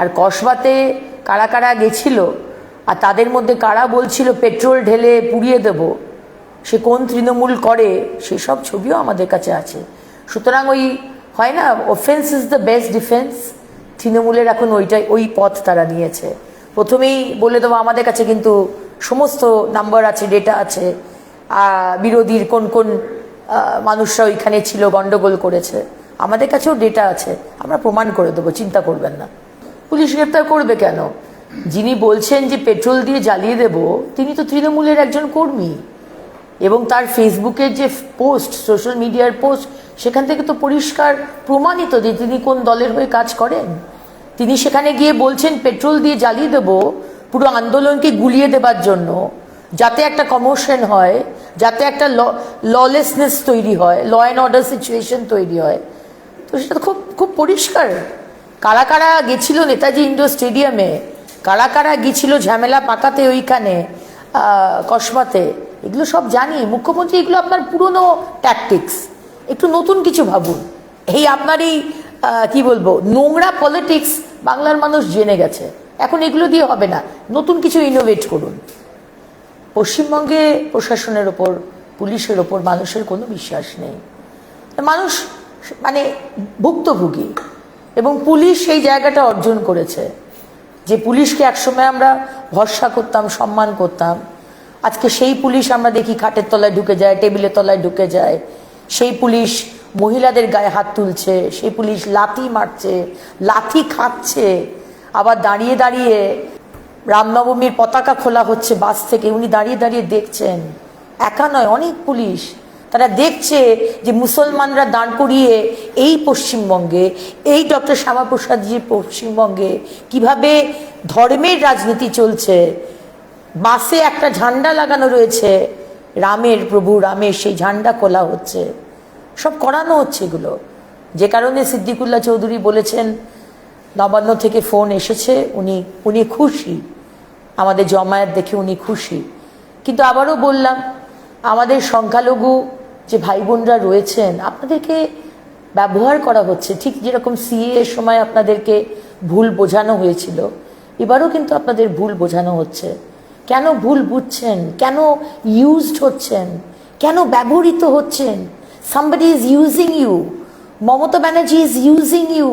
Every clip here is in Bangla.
আর কসবাতে কারা কারা গেছিল আর তাদের মধ্যে কারা বলছিল পেট্রোল ঢেলে পুড়িয়ে দেব, সে কোন তৃণমূল করে, সেসব ছবিও আমাদের কাছে আছে। সুতরাং ওই, হয় না offence is the best defence তৃণমূলের এখন ওইটাই, ওই পথ তারা নিয়েছে। প্রথমেই বলে দেবো আমাদের কাছে কিন্তু সমস্ত নাম্বার আছে ডেটা আছে। বিরোধীর কোন কোন মানুষরা ওইখানে ছিল, গন্ডগোল করেছে। আমাদের কাছেও ডেটা আছে। আমরা প্রমাণ করে দেবো, চিন্তা করবেন না। পুলিশ গ্রেপ্তার করবে কেন? যিনি বলছেন যে পেট্রোল দিয়ে জ্বালিয়ে দেব, তিনি তো তৃণমূলের একজন কর্মী। এবং তার ফেসবুকের যে পোস্ট, সোশ্যাল মিডিয়ার পোস্ট, সেখান থেকে তো পরিষ্কার প্রমাণিত যে তিনি কোন দলের হয়ে কাজ করেন। তিনি সেখানে গিয়ে বলছেন, পেট্রোল দিয়ে জ্বালিয়ে দেব পুরো আন্দোলনকে গুলিয়ে দেবার জন্য, যাতে একটা কমোশন হয়, যাতে একটা ললেসনেস তৈরি হয় ল অ্যান্ড অর্ডার সিচুয়েশন তৈরি হয়। তো সেটা খুব খুব পরিষ্কার। কারা কারা গেছিল নেতাজি ইন্ডোর স্টেডিয়ামে। কারা কারা গেছিল ঝামেলা পাকাতে ওইখানে কসবাতে। এগুলো সব জানি। মুখ্যমন্ত্রী, এগুলো আপনার পুরনো ট্যাকটিক্স একটু নতুন কিছু ভাবুন। এই আপনার এই কি বলব, নোংরা পলিটিক্স বাংলার মানুষ জেনে গেছে। এখন এগুলো দিয়ে হবে না। নতুন কিছু ইনোভেট করুন। পশ্চিমবঙ্গে প্রশাসনের ওপর, পুলিশের ওপর মানুষের কোনো বিশ্বাস নেই। মানুষ মানে ভুক্তভোগী। এবং পুলিশ সেই জায়গাটা অর্জন করেছে। যে পুলিশকে একসময় আমরা ভরসা করতাম, সম্মান করতাম। আজকে সেই পুলিশ আমরা দেখি খাটের তলায় ঢুকে যায়, টেবিলের তলায় ঢুকে যায়। সেই পুলিশ মহিলাদের গায়ে হাত তুলছে, সেই পুলিশ লাথি মারছে, লাথি খাচ্ছে। আবার দাঁড়িয়ে দাঁড়িয়ে রামনবমীর পতাকা খোলা হচ্ছে বাস থেকে, উনি দাঁড়িয়ে দাঁড়িয়ে দেখছেন। একা নয়, অনেক পুলিশ তারা দেখছে যে মুসলমানরা দাঁড় করিয়ে এই পশ্চিমবঙ্গে, এই ডক্টর শ্যামাপ্রসাদজির পশ্চিমবঙ্গে কীভাবে ধর্মের রাজনীতি চলছে, বাসে একটা ঝান্ডা লাগানো রয়েছে, রামের প্রভু, রামের সেই ঝান্ডা খোলা হচ্ছে। সব করানো হচ্ছে এগুলো। যে কারণে সিদ্দিকুল্লাহ চৌধুরী বলেছেন, নবান্ন থেকে ফোন এসেছে, উনি উনি খুশি। আমাদের জমায়েত দেখে উনি খুশি। কিন্তু আবারও বললাম, আমাদের সংখ্যালঘু যে ভাই বোনরা রয়েছেন, আপনাদেরকে ব্যবহার করা হচ্ছে। ঠিক যেরকম সিএ এর সময় আপনাদেরকে ভুল বোঝানো হয়েছিল, এবারও কিন্তু আপনাদের ভুল বোঝানো হচ্ছে। কেন ভুল বুঝছেন? কেন ইউজড হচ্ছেন? কেন ব্যবহৃত হচ্ছেন? Somebody is using you Mamata Banerjee is using you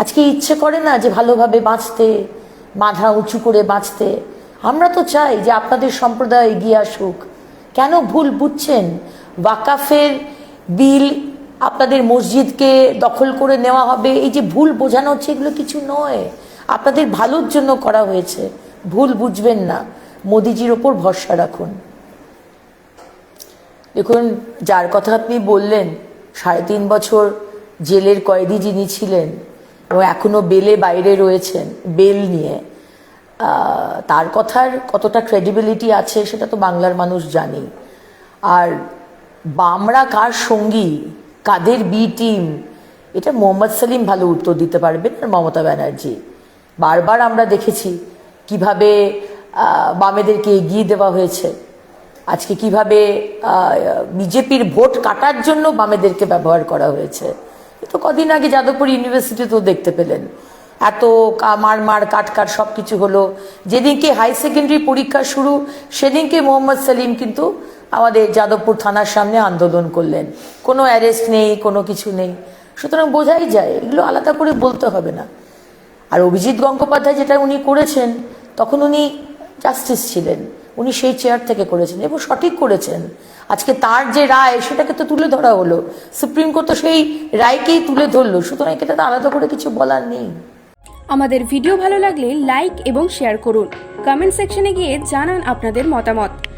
আজকে ইচ্ছে করে না যে ভালোভাবে বাঁচতে, মাথা উঁচু করে বাঁচতে। আমরা তো চাই যে আপনাদের সম্প্রদায় এগিয়ে আসুক। কেন ভুল বুঝছেন? ওয়াকাফের বিল আপনাদের মসজিদকে দখল করে নেওয়া হবে। এই যে ভুল বোঝানো হচ্ছে, এগুলো কিছু নয়। আপনাদের ভালোর জন্য করা হয়েছে। ভুল বুঝবেন না। মোদিজির ওপর ভরসা রাখুন। দেখুন, যার কথা আপনি বললেন, সাড়ে তিন বছর জেলের কয়েদি যিনি ছিলেন এবং এখনও বেলে বাইরে রয়েছেন, বেল নিয়ে। তার কথার কতটা ক্রেডিবিলিটি আছে, সেটা তো বাংলার মানুষ জানি আর বামরা কার সঙ্গী? কাদের বি টিম? এটা মোহাম্মদ সেলিম ভালো উত্তর দিতে পারবেন আর মমতা ব্যানার্জি। বারবার আমরা দেখেছি কীভাবে বামেদেরকে এগিয়ে দেওয়া হয়েছে। আজকে কীভাবে বিজেপির ভোট কাটার জন্য বামেদেরকে ব্যবহার করা হয়েছে। তো কদিন আগে যাদবপুর ইউনিভার্সিটিতেও দেখতে পেলেন। এত মার মার, কাট কাট সব কিছু হলো। যেদিনকে হাই সেকেন্ডারি পরীক্ষা শুরু, সেদিনকে মোহাম্মদ সেলিম কিন্তু আমাদের যাদবপুর থানার সামনে আন্দোলন করলেন। কোনো অ্যারেস্ট নেই, কোনো কিছু নেই। সুতরাং বোঝাই যায়, এগুলো আলাদা করে বলতে হবে না। আর অভিজিৎ গঙ্গোপাধ্যায় যেটা উনি করেছেন, তখন উনি জাস্টিস ছিলেন। উনি সেই চেয়ার থেকে করেছেন এবং সঠিক করেছেন। আজকে তার যে রায়, সেটাকে তো তুলে ধরা হলো। সুপ্রিম কোর্ট তো সেই রায়কেই তুলে ধরলো। সুতরাং এটা তো আলাদা করে কিছু বলার নেই। আমাদের ভিডিও ভালো লাগলে লাইক এবং শেয়ার করুন। কমেন্ট সেকশনে গিয়ে জানান আপনাদের মতামত।